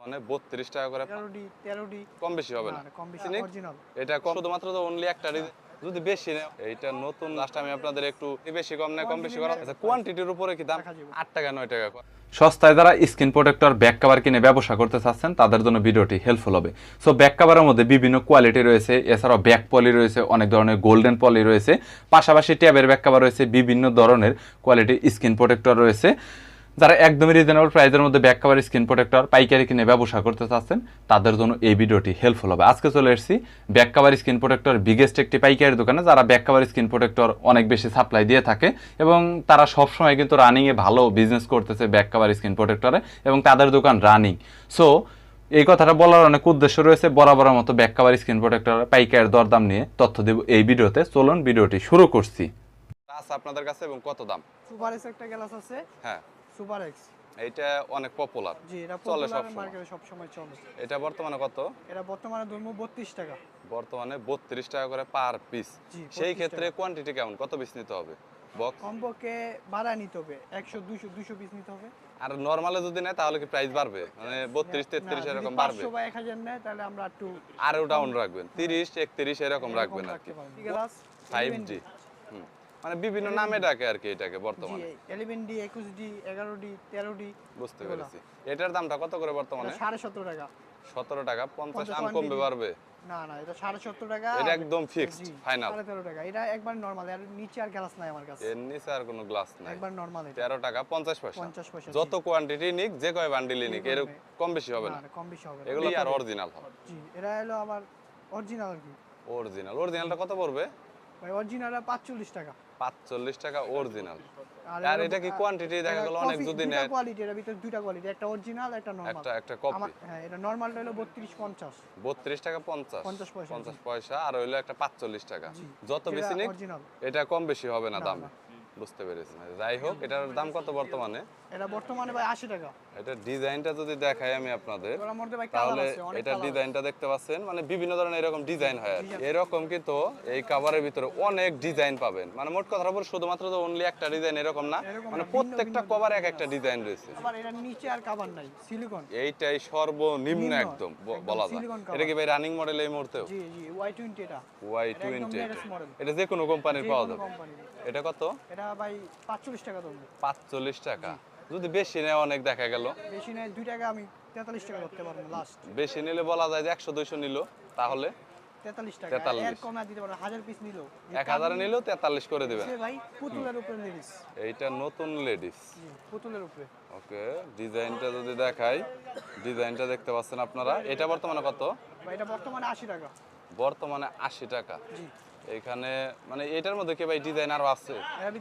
মানে বত্রিশ টাকা করে কম বেশি হবে না। না, কম বেশি অরিজিনাল এটা কম শুধুমাত্র তো অনলি একটা যদি বেশি নেয় নতুন লাস্ট আমি আপনাদের একটু বেশি কম নেয় কম বেশি করা আচ্ছা কোয়ান্টিটির উপরে কি দাম? দেখা যাবে। আট টাকা নয় টাকা সস্তায় যারা স্কিন প্রোটেক্টর ব্যাক কভার কিনে ব্যবসা করতে চাচ্ছেন তাদের জন্য ভিডিওটি হেল্পফুল হবে। সো ব্যাক কভারের মধ্যে বিভিন্ন কোয়ালিটি রয়েছে এছাড়াও ব্যাক পলি রয়েছে অনেক ধরনের গোল্ডেন পলি রয়েছে। পাশাপাশি ট্যাবের ব্যাক কভার রয়েছে বিভিন্ন ধরনের কোয়ালিটি স্কিন প্রোটেক্টর রয়েছে। যারা একদমই রিজনেবল প্রাইসের মধ্যে ব্যাক কভার স্কিন প্রোটেক্টর পাইকারি কিনে ব্যবসা করতে চাচ্ছেন তাদের জন্য এই ভিডিওটি হেল্পফুল হবে। আজকে চলে এসেছি back cover screen protector biggest একটি পাইকারি দোকানে যারা ব্যাক কভার স্কিন প্রোটেক্টর অনেক বেশি সাপ্লাই দিয়ে থাকে এবং তারা সবসময় কিন্তু রানিংয়ে ভালো বিজনেস করতেছে ব্যাক কভার স্কিন প্রোটেক্টরে এবং তাদের দোকান রানিং সো এই কথাটা বলার অনেক উদ্দেশ্য রয়েছে বরাবরের মতো ব্যাক কভার স্কিন প্রোটেক্টর পাইকারের দরদাম নিয়ে তথ্য দেব এই ভিডিওতে। চলুন ভিডিওটি শুরু করছি। আপনাদের কাছে এবং কত দাম? সুপার একটা গ্লাস আছে। হ্যাঁ। সুপার এক্স এইটা অনেক পপুলার জি এটা চলে সবসময়। মার্কেটে সবসময় চলে। এটা বর্তমানে কত? এটা বর্তমানে ধর্ম বত্রিশ টাকা। বর্তমানে বত্রিশ টাকা করে পার পিস সেই ক্ষেত্রে কোয়ান্টিটি কেমন? কত পিস নিতে হবে? বক্স কমপক্ষে ভাড়া নিতে হবে। একশো দুইশো দুইশো পিস নিতে হবে। আর নর্মালে যদি নেয় তাহলে কি প্রাইস বাড়বে? মানে বত্রিশ তেত্রিশ এরকম বাড়বে। বা এক হাজার নেয় তাহলে আমরা একটু আরও ডাউন রাখবেন। তিরিশ একত্রিশ এরকম রাখবেন আর কি। গ্লাস ফাইভ জি মানে বিভিন্ন নামে ডাকে আর কি এটাকে বর্তমানে। এলেভেন ডি একুশ ডি এগারো ডি তেরো ডি বুঝতে পেরেছি। এটার দামটা কত করে বর্তমানে? সাড়ে সতেরো টাকা। সতেরো টাকা পঞ্চাশ পঞ্চাশ আম কমবে পারবে না না এটা সাড়ে সত্তর টাকা এটা একদম fixed, জি, final। সাড়ে তেরো টাকা। এটা একবার নর্মাল আর নিচে আর গ্লাস নাই আমার কাছে। এর নিচে আর কোনো গ্লাস নাই। একবার নর্মাল এটা। তেরো টাকা পঞ্চাশ পয়সা। পঞ্চাশ পয়সা যত কোয়ান্টিটি নিক যে কয় বান্ডিলই নিক এর কম বেশি হবে না কম বেশি হবে। এগুলো আর অরিজিনাল হবে। জি এটা হলো আবার অরিজিনাল আর কি। অরিজিনাল অরিজিনালটা কত পড়বে? ভাই অরিজিনাল পাঁচচল্লিশ টাকা। পাঁচচল্লিশ টাকা অরিজিনাল আর এটা কি কোয়ান্টিটি দেখা গেল? অনেক যদি দুইটা নেয় কোয়ালিটি এর ভিতর দুইটা কোয়ালিটি একটা অরিজিনাল একটা নরমাল একটা একটা কপি হ্যাঁ এটা নরমালটা হলো বত্রিশ পঞ্চাশ। বত্রিশ টাকা পঞ্চাশ। 50 পয়সা, পঞ্চাশ পয়সা আর হইল একটা পাঁচচল্লিশ টাকা। যত বেশি নিক এটা কম বেশি হবে না দামে। বুঝতে পেরেছি যাই হোক এটার দাম কত বর্তমানে? এটা বর্তমানে ভাই আশি টাকা। এটা ডিজাইনটা যদি দেখাই আমি আপনাদের তাহলে এটা ডিজাইনটা দেখতে পাচ্ছেন মানে বিভিন্ন ধরনের এরকম ডিজাইন হয় আর কি। Design। এরকম কিন্তু এই কাভারের ভিতরে অনেক ডিজাইন পাবেন। মানে মোট কথা বলে শুধুমাত্র তো অনলি একটা ডিজাইন এরকম না মানে প্রত্যেকটা কভার এক একটা ডিজাইন রয়েছে। আবার এটা নিচে আর কাভার নাই সিলিকন এইটাই সর্বনিম্ন একদম বলা যায়। এটা কি ভাই রানিং মডেল এই মুহূর্তে জি জি ওয়াই টোয়েন্টি এটা। ওয়াই এটা একদম টোয়েন্টি latest model। এটা যে কোনো কোম্পানির পাওয়া যাবে। এটা কত? এটা ভাই পাঁচচল্লিশ টাকা ধরবো। পাঁচচল্লিশ টাকা? যদি বেশি নেয় অনেক দেখা গেল। বেশি নেয় দুই টাকা আমি তেতাল্লিশ টাকা পারব লাস্ট বেশি নিলে বলা যায় যে একশো দুইশো নিল তাহলে তেতাল্লিশ টাকা। এর কমে দিতে পারব হাজার পিস নিলো। এক হাজারে নিলেও তেতাল্লিশ করে দিবেন সে ভাই পুতুলের উপরে লেডিস এইটা নতুন লেডিস পুতুলের উপরে। ওকে ডিজাইনটা যদি দেখাই ডিজাইনটা দেখতে পাচ্ছেন আপনারা। এটা বর্তমানে কত? ভাই এটা বর্তমানে আশি টাকা। বর্তমানে আশি টাকা। জি। এখানে মানে এটার মধ্যে কে ভাই ডিজাইন আরও আছে? এর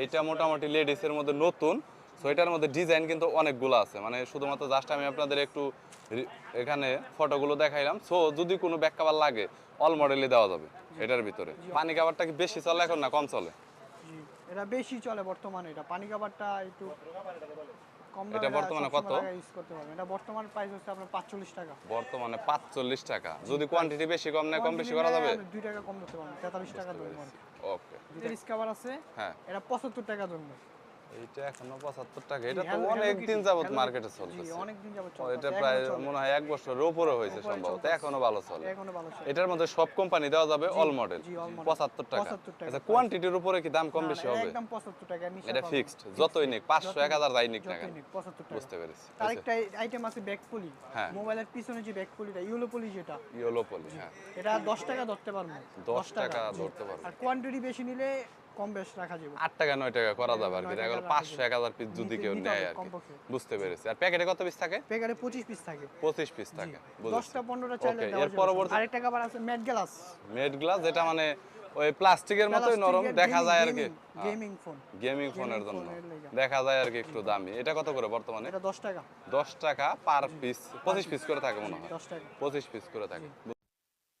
এইটা মোটামুটি লেডিসের মধ্যে নতুন সো এটার মধ্যে ডিজাইন কিন্তু অনেকগুলো আছে। মানে শুধুমাত্র জাস্ট আমি আপনাদের একটু এখানে ফটোগুলো দেখাইলাম। সো যদি কোনো ব্যাক কাভার লাগে অল মডেলই দেওয়া যাবে এটার ভিতরে। পানি কাভারটা কি বেশি চলে এখন না কম চলে? এটা বেশি চলে বর্তমানে। এটা পানি কাভারটা একটু এটা বর্তমানে কত? ইউজ করতে পারবেন এটা বর্তমান প্রাইস হচ্ছে আপনার পাঁচচল্লিশ টাকা। বর্তমানে পাঁচচল্লিশ টাকা। যদি কোয়ান্টিটি বেশি কম নেয় কম বেশি করা যাবে? আমি দুই টাকা কম করতে পারবেন তেতাল্লিশ টাকা ধরবো ওকে ডিসকাভার আছে হ্যাঁ। এটা পঁচাত্তর টাকা ধরবো। এইটা এখনও পঁচাত্তর টাকা। এটা তো অনেক দিন যাবত মার্কেটে জি অনেক দিন যাবত ও, চলতেছে এটা প্রায় মনে হয় এক বছরের উপরে হয়েছে সম্ভবত এখনও ভালো চলে। এখনও ভালো চলে। এটার মধ্যে সব কোম্পানি দেওয়া যাবে অল মডেল জি, all model। পঁচাত্তর টাকা। 75 টাকা আচ্ছা কোয়ান্টিটির উপরে কি দাম কম বেশি হবে? একদম পঁচাত্তর টাকা নিচে এটা ফিক্সড যতই নিক পাঁচশো যতই এক হাজার যাই নিক না কেন? 75 টাকা। বুঝতে পেরেছি আরেকটা আইটেম আছে ব্যাক পলি। মোবাইলের পিছনে যে ব্যাক পলিটা ইউলো পলি যেটা। ইয়েলো পলি হ্যাঁ। এটা দশ টাকা ধরতে পারব। দশ টাকা ধরতে পারব। আর কোয়ান্টিটি বেশি নিলে কম বেশ রাখা যাবে। আট টাকা নয় টাকা করা যাবে আর কি। নয় দেখা গেল টাকা পাঁচশো রাখা এক হাজার পিস যদি কেউ নেয় আর কি। বুঝতে পেরেছি। আর প্যাকেটে কত পিস থাকে? প্যাকেটে পঁচিশ পিস থাকে। পঁচিশ পিস থাকে বুঝেছি। দশটা পনেরোটা চাইলে দেওয়া এর পরবর্তী- আরেকটা খাবার আছে ম্যাট গ্লাস মেড গ্লাস যেটা মানে ওই প্লাস্টিকের মতোই নরম দেখা যায় আর কি। গেমিং ফোন গেমিং ফোনের জন্য। দেখা যায় আর কি একটু দামি। এটা কত করে বর্তমানে? এটা দশ টাকা। দশ টাকা পার পিস পঁচিশ পিস করে থাকে মনে হয়। দশ টাকা। পঁচিশ পিস করে থাকে।